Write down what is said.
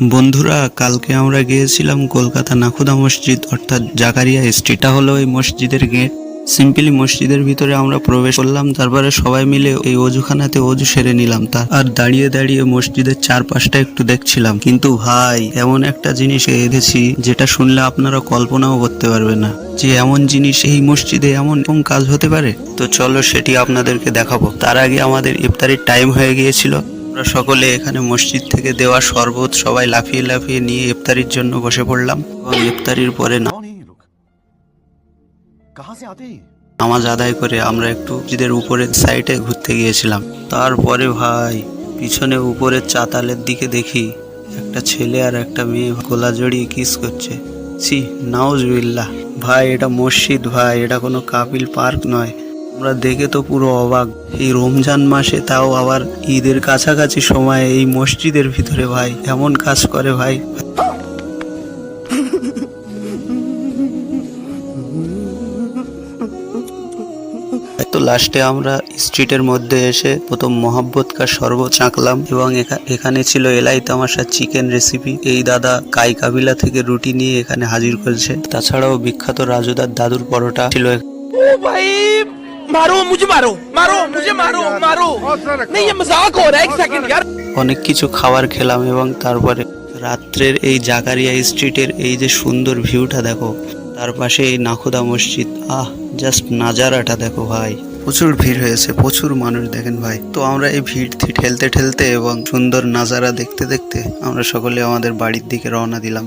বন্ধুরা, কালকে আমরা গিয়েছিলাম কলকাতা নাখুদা মসজিদ, অর্থাৎ জাকারিয়া স্ট্রিট এটা হলো এই মসজিদের গেট। সিম্পলি মসজিদের ভিতরে আমরা প্রবেশ করলাম, তারপরে সবাই মিলে এই অজুখানাতে অজু সেরে নিলাম। তার আর দাঁড়িয়ে দাঁড়িয়ে মসজিদের চারপাশটা একটু দেখছিলাম। কিন্তু ভাই, এমন একটা জিনিস দেখেছি যেটা শুনলে আপনারা কল্পনাও করতে পারবেন না যে এমন জিনিস এই মসজিদে এমন এমন কাজ হতে পারে। তো চলো সেটি আপনাদেরকে দেখাবো। তার আগে আমাদের ইফতারির টাইম হয়ে গিয়েছিল। আমরা সকলে এখানে মসজিদ থেকে দেওয়া শরবত সবাই লাফিয়ে লাফিয়ে নিয়ে ইফতারির জন্য বসে পড়লাম। এবং ইফতারির পরে না নামাজ আদায় করে আমরা একটু মসজিদের উপরের সাইডে ঘুরতে গিয়েছিলাম। তারপরে ভাই পিছনে উপরের চাতালের দিকে দেখি একটা ছেলে আর একটা মেয়ে গোলা জড়িয়ে কিস করছে। ছি নাউজবিল্লা ভাই এটা মসজিদ ভাই এটা কোনো কাপিল পার্ক নয়। আমরা দেখে তো পুরো অবাক। এই রমজান মাসে তাও আবার ঈদের কাছাকাছি সময়ে এই মসজিদের ভিতরে ভাই এমন কাজ করে ভাই? তো লাস্টে আমরা স্ট্রিটের মধ্যে এসে প্রথম মহাব্বত কা সর্ব চাঁকলাম এবং এখানে ছিল এলাই তামাশা চিকেন রেসিপি এই দাদা কাই কাবিলা থেকে রুটি নিয়ে এখানে হাজির করেছে। তাছাড়াও বিখ্যাত রাজুদার দাদুর পরোটা ছিল ও ভাই! मारो मुझे मारो मारो मुझे मारो मारो नहीं ये मजाक हो रहा है एक सेकंड यार অনেক কিছু খাবার খেলাম এবং তারপরে রাত্রের এই জাকারিয়া স্ট্রিটের এই যে সুন্দর ভিউটা দেখো তার পাশে এই নাখুদা মসজিদ আহ জাস্ট নাজারাটা দেখো ভাই প্রচুর ভিড় হয়েছে প্রচুর মানুষ দেখেন ভাই তো আমরা এই ভিড় থি- ঠেলতে ঠেলতে এবং সুন্দর নাজারা দেখতে দেখতে আমরা সকলে আমাদের বাড়ির দিকে রওনা দিলাম